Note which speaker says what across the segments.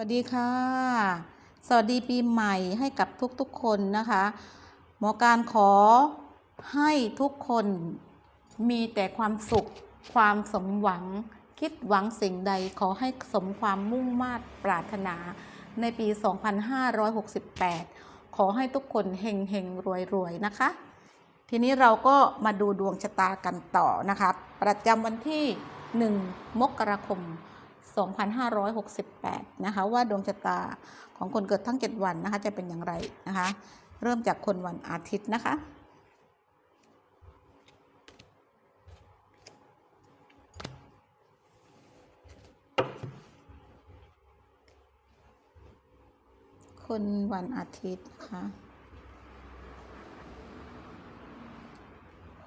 Speaker 1: วัสดีค่ะ สวัสดีปีใหม่ให้กับทุกๆคนนะคะ หมอการขอให้ทุกคนมีแต่ความสุข ความสมหวัง คิดหวังสิ่งใดขอให้สมความมุ่งมา่ปรารถนา ในปี 2568 ขอให้ทุกคนเฮงเฮงรวยรวยนะคะ ทีนี้เราก็มาดูดวงชะตากันต่อนะคะ ประจำวันที่ 1 มกราคม 2568 นะคะ ว่าดวงชะตาของคนเกิดทั้ง 7 วันนะคะ จะเป็นอย่างไรนะคะ เริ่มจากคนวันอาทิตย์นะคะคนวันอาทิตย์นะคะ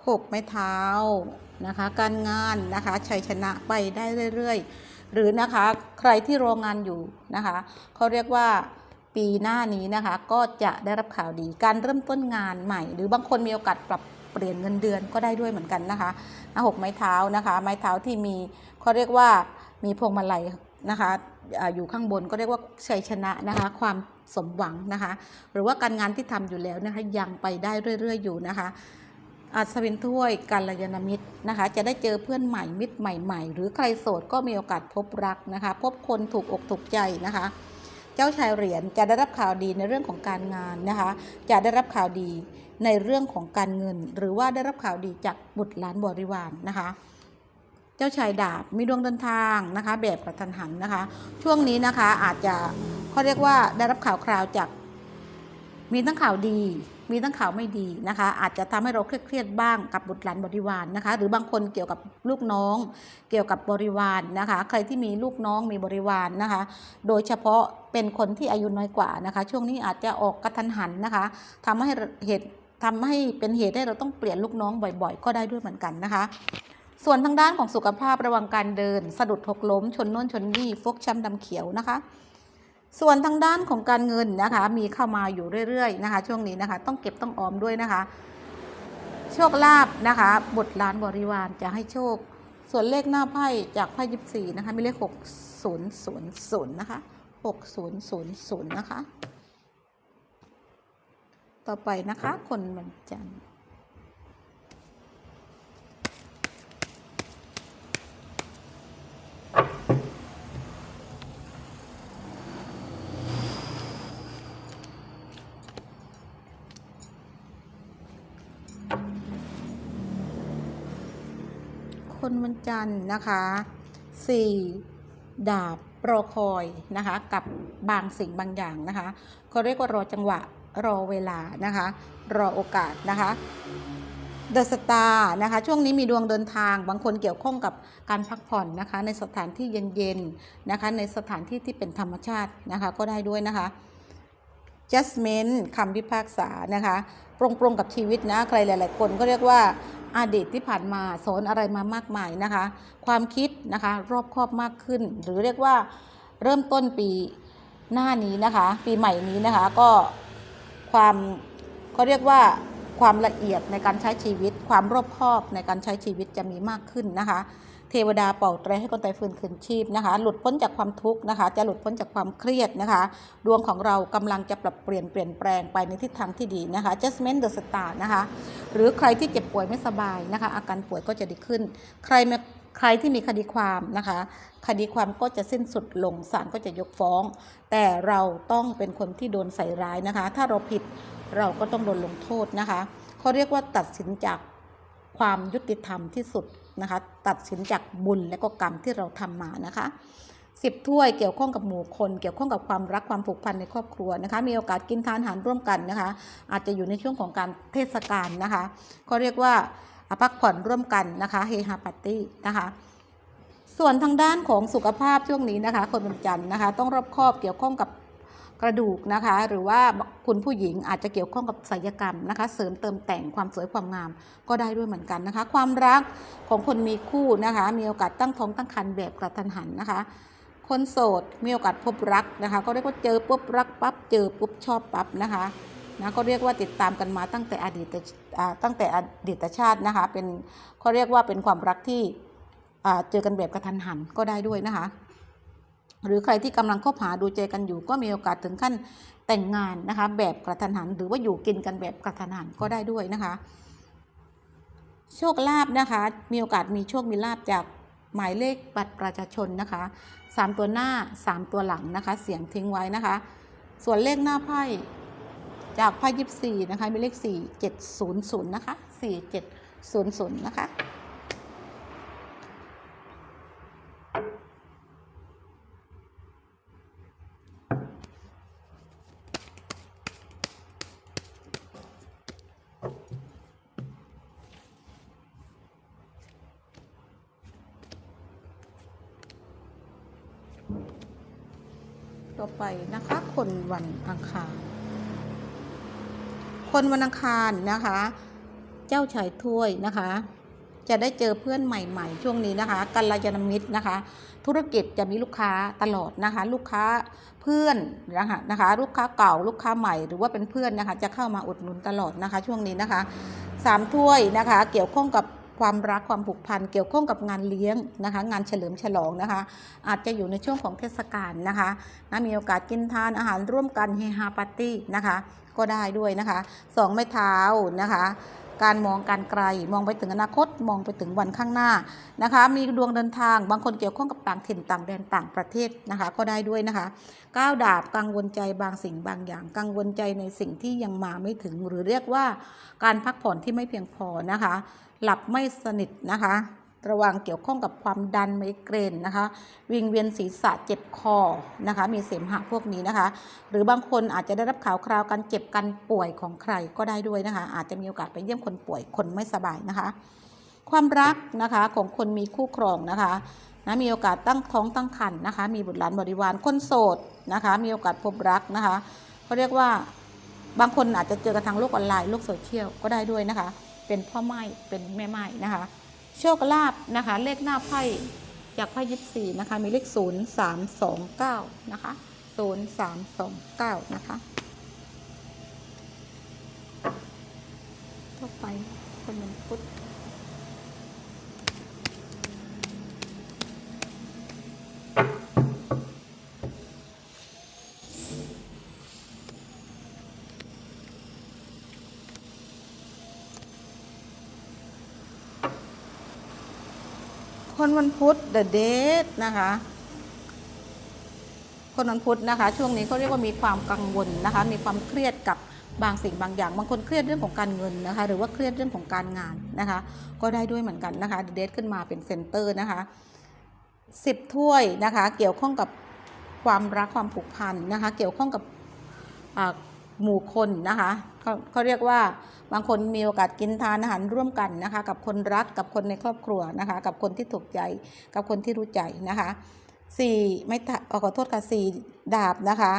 Speaker 1: หกไม้เท้านะคะ การงานนะคะ ชัยชนะไปได้เรื่อย ๆ หรือนะคะใครที่โรองานอยู่นะคะเขาเรียกว่าปีหน้านี้นะคะก็จะได้รับข่าวดีการเริ่มต้นงานใหม่ หรือบางคนมีโอกาสปรับเปลี่ยนเงินเดือนก็ได้ด้วยเหมือนกันนะคะหกไม้เท้านะคะไม้เท้าที่มีเขาเรียกว่ามีพวงมาลัยนะคะอ่าอยู่ข้างบนก็เรียกว่าชัยชนะนะคะ ความสมหวังนะคะ หรือว่าการงานที่ทำอยู่แล้วนะคะยังไปได้เรื่อย ๆ อยู่นะคะ อาสวินถ้วยกัลยาณมิตรนะคะ จะได้เจอเพื่อนใหม่มิตรใหม่ๆ หรือใครโสดก็มีโอกาสพบรักนะคะ พบคนถูกอกถูกใจนะคะ เจ้าชายเหรียญจะได้รับข่าวดีในเรื่องของการงานนะคะ จะได้รับข่าวดีในเรื่องของการเงิน หรือว่าได้รับข่าวดีจากบุตรหลานบริวารนะคะ เจ้าชายดาบมีดวงเดินทางนะคะ แบบกระทันหันนะคะ ช่วงนี้นะคะอาจจะเขาเรียกว่าได้รับข่าวคราวจากมีทั้งข่าวดี มีทั้งข่าวไม่ดีนะคะ อาจจะทำให้เราเครียดๆบ้างกับบุตรหลานบริวารนะคะ หรือบางคนเกี่ยวกับลูกน้อง เกี่ยวกับบริวารนะคะ ใครที่มีลูกน้องมีบริวารนะคะ โดยเฉพาะเป็นคนที่อายุน้อยกว่านะคะ ช่วงนี้อาจจะออกกระทันหันนะคะทำให้เหตุทำให้เป็นเหตุให้เราต้องเปลี่ยนลูกน้องบ่อย ๆ ก็ได้ด้วยเหมือนกันนะคะส่วนทางด้านของสุขภาพระวังการเดิน สะดุดหกล้ม ชนน่นชนนี่ฟกช้ำดำเขียวนะคะ ส่วนทางด้านของการเงินนะคะ มีเข้ามาอยู่เรื่อยๆนะคะ ช่วงนี้นะคะ ต้องเก็บต้องออมด้วยนะคะ โชคลาภนะคะบุตรหลานบริวารจะให้โชค ส่วนเลขหน้าไพ่จากไพ่ยิบสี่นะคะมีเลขหกศูนย์ศูนย์ศูนย์นะคะหกศูนย์ศูนย์ศูนย์นะคะ ต่อไปนะคะ คนวันจันทร์ คนวันจันทร์นะคะสี่ดาบรอคอยนะคะ กับบางสิ่งบางอย่างนะคะเขาเรียกว่ารอจังหวะรอเวลานะคะ รอโอกาสนะคะเดอะสตาร์นะคะช่วงนี้มีดวงเดินทาง บางคนเกี่ยวข้องกับการพักผ่อนนะคะ ในสถานที่เย็นๆนะคะ ในสถานที่ที่เป็นธรรมชาตินะคะก็ได้ด้วยนะคะ judgment คำพิพากษานะคะปรงปรงกับชีวิตนะใครหลาย ๆ คนก็เรียกว่าอดีตที่ผ่านมาสอนอะไรมามากมายนะคะ ความคิดนะคะรอบครอบมากขึ้น หรือเรียกว่าเริ่มต้นปีหน้านี้นะคะ ปีใหม่นี้นะคะก็ความเขาเรียกว่าความละเอียดในการใช้ชีวิต ความรอบคอบในการใช้ชีวิตจะมีมากขึ้นนะคะ เทวดาเป่าแตรให้คนตายฟื้นคืนชีพนะคะ หลุดพ้นจากความทุกข์นะคะ จะหลุดพ้นจากความเครียดนะคะ ดวงของเรากำลังจะปรับเปลี่ยนเปลี่ยนแปลงไปในทิศทางที่ดีนะคะ Justment the Star นะคะ หรือใครที่เจ็บป่วยไม่สบายนะคะ อาการป่วยก็จะดีขึ้น ใครม่ใครที่มีคดีความนะคะ คดีความก็จะสิ้นสุดลงศาลก็จะยกฟ้อง แต่เราต้องเป็นคนที่โดนใส่ร้ายนะคะ ถ้าเราผิดเราก็ต้องโดนลงโทษนะคะเขาเรียกว่าตัดสินจากความยุติธรรมที่สุด นะคะ ตัดสินจากบุญและก็กรรมที่เราทำมานะคะสิบถ้วยเกี่ยวข้องกับหมู่คน เกี่ยวข้องกับความรักความผูกพันในครอบครัวนะคะ มีโอกาสกินทานอาหารร่วมกันนะคะ อาจจะอยู่ในช่วงของการเทศกาลนะคะเขาเรียกว่าพักผ่อนร่วมกันนะคะเฮฮาปาร์ตี้นะคะ ส่วนทางด้านของสุขภาพช่วงนี้นะคะ คนวันจันทร์นะคะ ต้องรอบคอบเกี่ยวข้องกับ กระดูกนะคะ หรือว่าคุณผู้หญิงอาจจะเกี่ยวข้องกับศัลยกรรมนะคะ เสริมเติมแต่งความสวยความงามก็ได้ด้วยเหมือนกันนะคะ ความรักของคนมีคู่นะคะ มีโอกาสตั้งท้องตั้งครรภ์แบบกระทันหันนะคะคนโสดมีโอกาสพบรักนะคะก็เรียกว่าเจอปุ๊บรักปั๊บเจอปุ๊บชอบปั๊บนะคะนะก็เรียกว่าติดตามกันมาตั้งแต่อดีตอ่ตั้งแต่อดีตชาตินะคะเป็นเขาเรียกว่าเป็นความรักที่เจอกันแบบกระทันหันก็ได้ด้วยนะคะ หรือใครที่กำลังคบหาดูใจกันอยู่ก็มีโอกาสถึงขั้นแต่งงานนะคะ แบบกระทันหัน หรือว่าอยู่กินกันแบบกระทันหันก็ได้ด้วยนะคะ โชคลาภนะคะ มีโอกาสมีโชคมีลาภจากหมายเลขบัตรประชาชนนะคะสามตัวหน้าสามตัวหลังนะคะ เสียงทิ้งไว้นะคะ ส่วนเลขหน้าไพ่จากไพ่ยิบสี่นะคะมีเลขสี่เจ็ดศูนย์ศูนย์นะคะสี่เจ็ดศูนย์ศูนย์นะคะ นะคะ คนวันอังคาร คนวันอังคารนะคะ เจ้าชายถ้วยนะคะ จะได้เจอเพื่อนใหม่ ๆ ช่วงนี้นะคะกัลยาณมิตรนะคะ ธุรกิจจะมีลูกค้าตลอดนะคะ ลูกค้าเพื่อนนะคะนะคะ ลูกค้าเก่าลูกค้าใหม่หรือว่าเป็นเพื่อนนะคะ จะเข้ามาอุดหนุนตลอดนะคะ ช่วงนี้นะคะสามถ้วยนะคะ เกี่ยวข้องกับ ความรักความผูกพันเกี่ยวข้องกับงานเลี้ยงนะคะ งานเฉลิมฉลองนะคะ อาจจะอยู่ในช่วงของเทศกาลนะคะนะมีโอกาสกินทานอาหารร่วมกันเฮฮาปาร์ตี้นะคะ ก็ได้ด้วยนะคะสองไม้เท้านะคะ การมองการไกล มองไปถึงอนาคตมองไปถึงวันข้างหน้านะคะ มีดวงเดินทาง บางคนเกี่ยวข้องกับต่างถิ่นต่างแดนต่างประเทศนะคะ ก็ได้ด้วยนะคะก้าวดาบกังวลใจบางสิ่งบางอย่าง กังวลใจในสิ่งที่ยังมาไม่ถึง หรือเรียกว่าการพักผ่อนที่ไม่เพียงพอนะคะ หลับไม่สนิทนะคะ ระวังเกี่ยวข้องกับความดันไมเกรนนะคะวิงเวียนศีรษะเจ็บคอนะคะ มีเสมหะพวกนี้นะคะ หรือบางคนอาจจะได้รับข่าวคราวการเจ็บกันป่วยของใครก็ได้ด้วยนะคะ อาจจะมีโอกาสไปเยี่ยมคนป่วยคนไม่สบายนะคะ ความรักนะคะของคนมีคู่ครองนะคะนะมีโอกาสตั้งท้องตั้งครรภ์นะคะ มีบุตรหลานบริวารคนโสดนะคะ มีโอกาสพบรักนะคะเขาเรียกว่าบางคนอาจจะเจอกันทางโลกออนไลน์โลกโซเชียลก็ได้ด้วยนะคะ เป็นพ่อไม้เป็นแม่ไม้นะคะ โชคลาภนะคะ เลขหน้าไพ่จากไพ่ยิปซีนะคะ มีเลขศูนย์สามสองเก้านะคะศูนย์สามสองเก้านะคะต่อไปคนมันพุทธ คนวันพุธ the date นะคะ คนวันพุธนะคะ ช่วงนี้เขาเรียกว่ามีความกังวลนะคะ มีความเครียดกับบางสิ่งบางอย่างบางคนเครียดเรื่องของการเงินนะคะ หรือว่าเครียดเรื่องของการงานนะคะ ก็ได้ด้วยเหมือนกันนะคะเดทขึ้นมาเป็นเซนเตอร์นะคะสิบถ้วยนะคะ เกี่ยวข้องกับความรักความผูกพันนะคะ เกี่ยวข้องกับ หมู่คนนะคะเขาเขาเรียกว่าบางคนมีโอกาสกินทานอาหารร่วมกันนะคะ กับคนรักกับคนในครอบครัวนะคะ กับคนที่ถูกใจ กับคนที่รู้ใจนะคะสี่ไม่ออขอโทษค่ะสี่ดาบนะคะ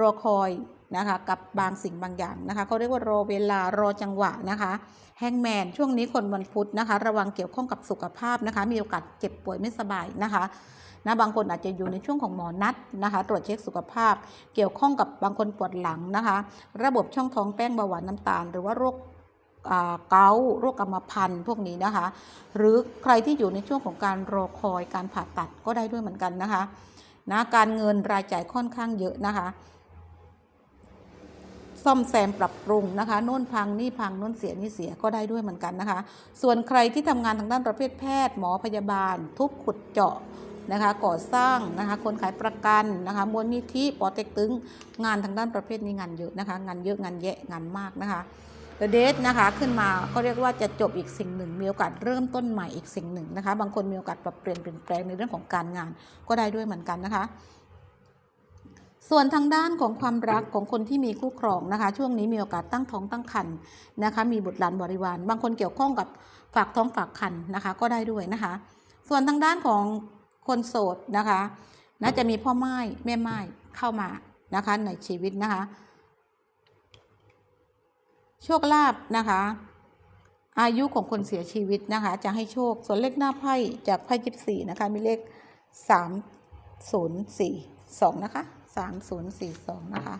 Speaker 1: รอคอยนะคะกับบางสิ่งบางอย่างนะคะเขาเรียกว่ารอเวลารอจังหวะนะคะแฮงแมนช่วงนี้คนวันพุธนะคะ ระวังเกี่ยวข้องกับสุขภาพนะคะ มีโอกาสเจ็บป่วยไม่สบายนะคะ นะบางคนอาจจะอยู่ในช่วงของหมอนัดนะคะ ตรวจเช็คสุขภาพ เกี่ยวข้องกับบางคนปวดหลังนะคะ ระบบช่องท้องแป้งเบาหวานน้ำตาล หรือว่าโรคเกาโรคกรรมพันธุ์พวกนี้นะคะ หรือใครที่อยู่ในช่วงของการรอคอยการผ่าตัดก็ได้ด้วยเหมือนกันนะคะนะการเงินรายจ่ายค่อนข้างเยอะนะคะ ซ่อมแซมปรับปรุงนะคะโน่นพังนี่พังโน่นเสียนี่เสียก็ได้ด้วยเหมือนกันนะคะ ส่วนใครที่ทำงานทางด้านประเภทแพทย์ หมอพยาบาล ทุบขุดเจาะ นะคะก่อสร้างนะคะคนขายประกันนะคะมูลนิธิปอเต็กตึงงานทางด้านประเภทนี้งานเยอะนะคะงานเยอะงานแยะงานมากนะคะเดเดทนะคะขึ้นมาก็เรียกว่าจะจบอีกสิ่งหนึ่ง มีโอกาสเริ่มต้นใหม่อีกสิ่งหนึ่งนะคะ บางคนมีโอกาสปรับเปลี่ยนเปลี่ยนแปลงในเรื่องของการงานก็ได้ด้วยเหมือนกันนะคะ ส่วนทางด้านของความรักของคนที่มีคู่ครองนะคะ ช่วงนี้มีโอกาสตั้งท้องตั้งครรภ์นะคะ มีบุตรหลานบริวาร บางคนเกี่ยวข้องกับฝากท้องฝากครรภ์นะคะ ก็ได้ด้วยนะคะ ส่วนทางด้านของ คนโสดนะคะน่าจะมีพ่อไม้แม่ไม้เข้ามานะคะในชีวิตนะคะ โชคลาภนะคะ อายุของคนเสียชีวิตนะคะ จะให้โชคส่วนเลขหน้าไพ่จากไพ่ยิบสี่นะคะมีเลขสามศูนย์สี่สองนะคะสามศูนย์สี่สองนะคะ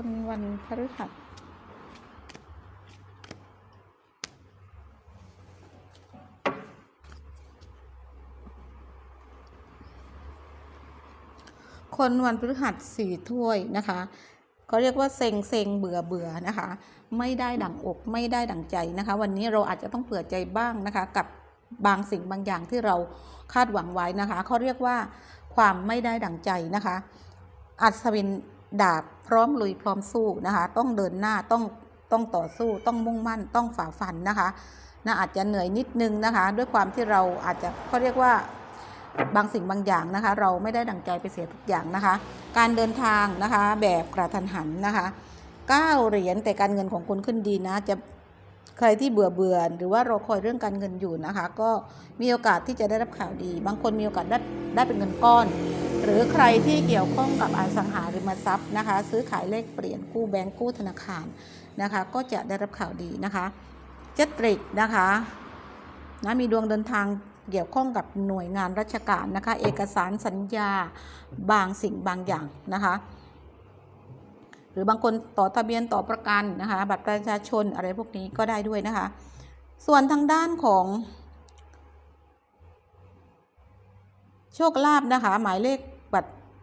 Speaker 1: คนวันพฤหัสคนวันพฤหัสสี่ถ้วยนะคะเขาเรียกว่าเซ็งเซ็งเบื่อเบื่อนะคะ ไม่ได้ดั่งอกไม่ได้ดั่งใจนะคะ วันนี้เราอาจจะต้องเผื่อใจบ้างนะคะ กับบางสิ่งบางอย่างที่เราคาดหวังไว้นะคะเขาเรียกว่าความไม่ได้ดั่งใจนะคะ อัศวิน ดาบพร้อมลุยพร้อมสู้นะคะ ต้องเดินหน้าต้องต้องต่อสู้ต้องมุ่งมั่นต้องฝ่าฟันนะคะนะอาจจะเหนื่อยนิดนึงนะคะ ด้วยความที่เราอาจจะเขาเรียกว่าบางสิ่งบางอย่างนะคะ เราไม่ได้ดั่งใจไปเสียทุกอย่างนะคะ การเดินทางนะคะแบบกระทันหันนะคะก้าเหรียญแต่การเงินของคุณขึ้นดีนะ จะใครที่เบื่อเบื่อหรือว่ารอคอยเรื่องการเงินอยู่นะคะ ก็มีโอกาสที่จะได้รับข่าวดี บางคนมีโอกาสได้ได้เป็นเงินก้อน หรือใครที่เกี่ยวข้องกับอสังหาริมทรัพย์นะคะ ซื้อขายเลขเปลี่ยนกู้แบงก์กู้ธนาคารนะคะ ก็จะได้รับข่าวดีนะคะเจตริกนะคะนะมีดวงเดินทางเกี่ยวข้องกับหน่วยงานราชการนะคะ เอกสารสัญญาบางสิ่งบางอย่างนะคะ หรือบางคนต่อทะเบียนต่อประกันนะคะบัตรประชาชนอะไรพวกนี้ก็ได้ด้วยนะคะ ส่วนทางด้านของโชคลาภนะคะ หมายเลข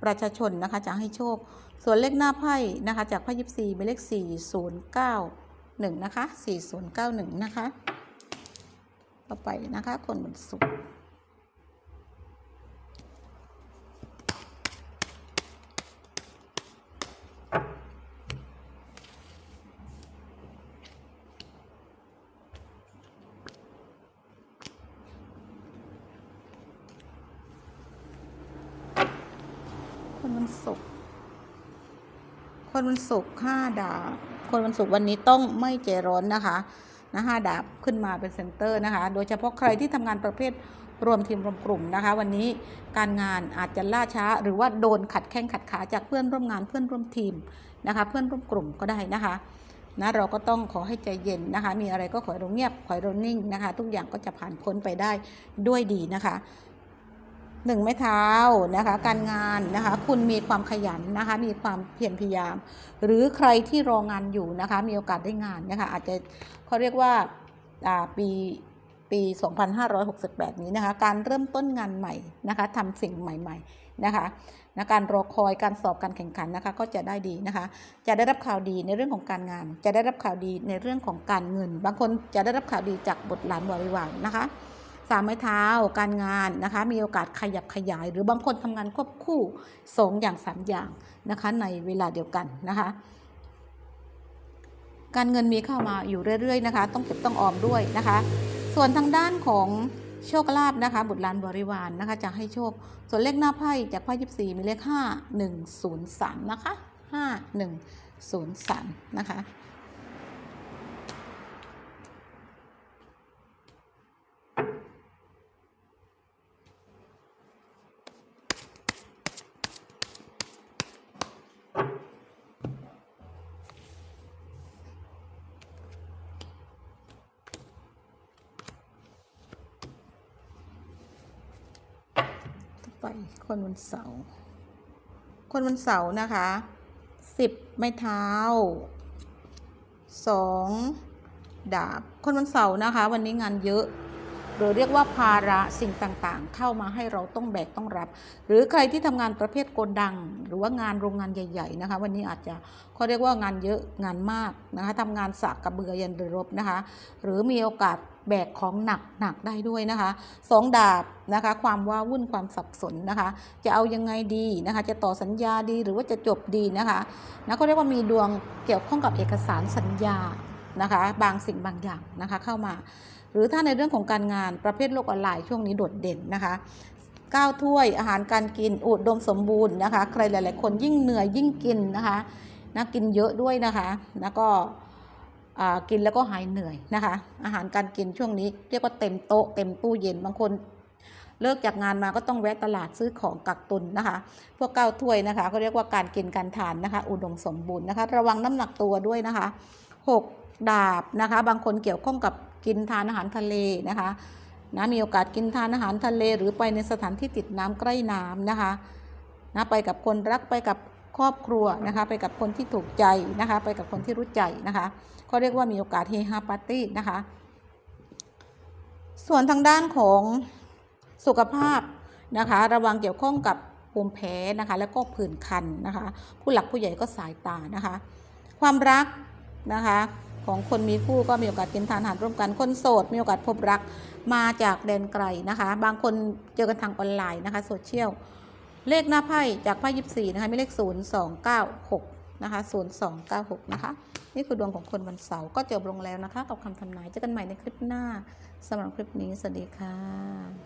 Speaker 1: ประชาชนนะคะจะให้โชค ส่วนเลขหน้าไพ่นะคะจากไพ่ยิปซีเป็นเลข 4091 นะคะ 4091 นะคะ ต่อไปนะคะคนวันศุกร์ วันศุกร์คนวันศุกร์ห้าดาบคนวันศุกร์วันนี้ต้องไม่ใจร้อนนะคะนะห้าดาบขึ้นมาเป็นเซนเตอร์นะคะ โดยเฉพาะใครที่ทำงานประเภทรวมทีมรวมกลุ่มนะคะ วันนี้การงานอาจจะล่าช้า หรือว่าโดนขัดแข้งขัดขาจากเพื่อนร่วมงานเพื่อนร่วมทีมนะคะ เพื่อนร่วมกลุ่มก็ได้นะคะนะเราก็ต้องขอให้ใจเย็นนะคะ มีอะไรก็ขอให้เราเงียบขอให้เรานิ่งนะคะ ทุกอย่างก็จะผ่านพ้นไปได้ด้วยดีนะคะ หนึ่งไม้เท้านะคะการงานนะคะคุณมีความขยันนะคะมีความเพียรพยายาม หรือใครที่รองานอยู่นะคะมีโอกาสได้งานนะคะอาจจะเขาเรียกว่าปีปี 2568 นี้นะคะการเริ่มต้นงานใหม่นะคะทำสิ่งใหม่ๆนะคะนะการรอคอยการสอบการแข่งขันนะคะก็จะได้ดีนะคะ จะได้รับข่าวดีในเรื่องของการงาน จะได้รับข่าวดีในเรื่องของการเงิน บางคนจะได้รับข่าวดีจากบทหลานบริวารนะคะ สามไม้เท้าการงานนะคะ มีโอกาสขยับขยาย หรือบางคนทำงานควบคู่สองอย่างสามอย่างนะคะ ในเวลาเดียวกันนะคะ การเงินมีเข้ามาอยู่เรื่อยๆนะคะ ต้องเก็บต้องออมด้วยนะคะ ส่วนทางด้านของโชคลาภนะคะบุตรลานบริวารนนะคะจะให้โชค ส่วนเลขหน้าไพ่จากไพ่ยิบสี่มีเลขห้าหนึ่งศูนย์สามนะคะห้าหนึ่งศูนย์สามนะคะ วันเสาร์คนวันเสาร์นะคะสิบไม้เท้าสองดาบ คนวันเสาร์นะคะ วันนี้งานเยอะ หรือเรียกว่าภาระสิ่งต่างๆ เข้ามาให้เราต้องแบกต้องรับ หรือใครที่ทำงานประเภทโกดัง หรือว่างานโรงงานใหญ่ ๆนะคะ วันนี้อาจจะเขาเรียกว่างานเยอะงานมากนะคะทำงานสากกระเบือยันเรือรบนะคะ หรือมีโอกาสแบกของหนักหนักได้ด้วยนะคะสองดาบนะคะความว้าวุ่นความสับสนนะคะ จะเอายังไงดีนะคะจะต่อสัญญาดีหรือว่าจะจบดีนะคะนะก็เรียกว่ามีดวงเกี่ยวข้องกับเอกสารสัญญานะคะ บางสิ่งบางอย่างนะคะเข้ามา หรือถ้าในเรื่องของการงานประเภทโลกออนไลน์ช่วงนี้โดดเด่นนะคะก้าวถ้วยอาหารการกินอุดมสมบูรณ์นะคะ ใครหลาย ๆ คนยิ่งเหนื่อยยิ่งกินนะคะนะกินเยอะด้วยนะคะ แล้วก็กินแล้วก็หายเหนื่อยนะคะ อาหารการกินช่วงนี้เรียกว่าเต็มโต๊ะเต็มตู้เย็นบางคนเลิกจากงานมาก็ต้องแวะตลาดซื้อของกักตุนนะคะ พวกเก้าถ้วยนะคะก็เรียกว่าการกินการทานนะคะ อุดมสมบูรณ์นะคะ ระวังน้ำหนักตัวด้วยนะคะหกดาบนะคะ บางคนเกี่ยวข้องกับ กินทานอาหารทะเลนะคะนะมีโอกาสกินทานอาหารทะเล หรือไปในสถานที่ติดน้ำใกล้น้ำนะคะนะไปกับคนรักไปกับครอบครัวนะคะไปกับคนที่ถูกใจนะคะไปกับคนที่รู้ใจนะคะเขาเรียกว่ามีโอกาสเฮฮาปาร์ตี้นะคะ ส่วนทางด้านของสุขภาพนะคะ ระวังเกี่ยวข้องกับภูมิแพ้นะคะ แล้วก็ผื่นคันนะคะ ผู้หลักผู้ใหญ่ก็สายตานะคะ ความรักนะคะ ของคนมีคู่ก็มีโอกาสกินทานอาหารร่วมกันคนโสด มีโอกาสพบรักมาจากแดนไกลนะคะ บางคนเจอกันทางออนไลน์นะคะโซเชียลเลขหน้าไพ่จากไพ่ยิบสี่นะคะมีเลขศูนย์สองเก้าหกนะคะศูนย์สองเก้าหกนะคะ นี่คือดวงของคนวันเสาร์ก็จบลงแล้วนะคะ กับคำทำนายเจอกันใหม่ในคลิปหน้าสำหรับคลิปนี้ สวัสดีค่ะ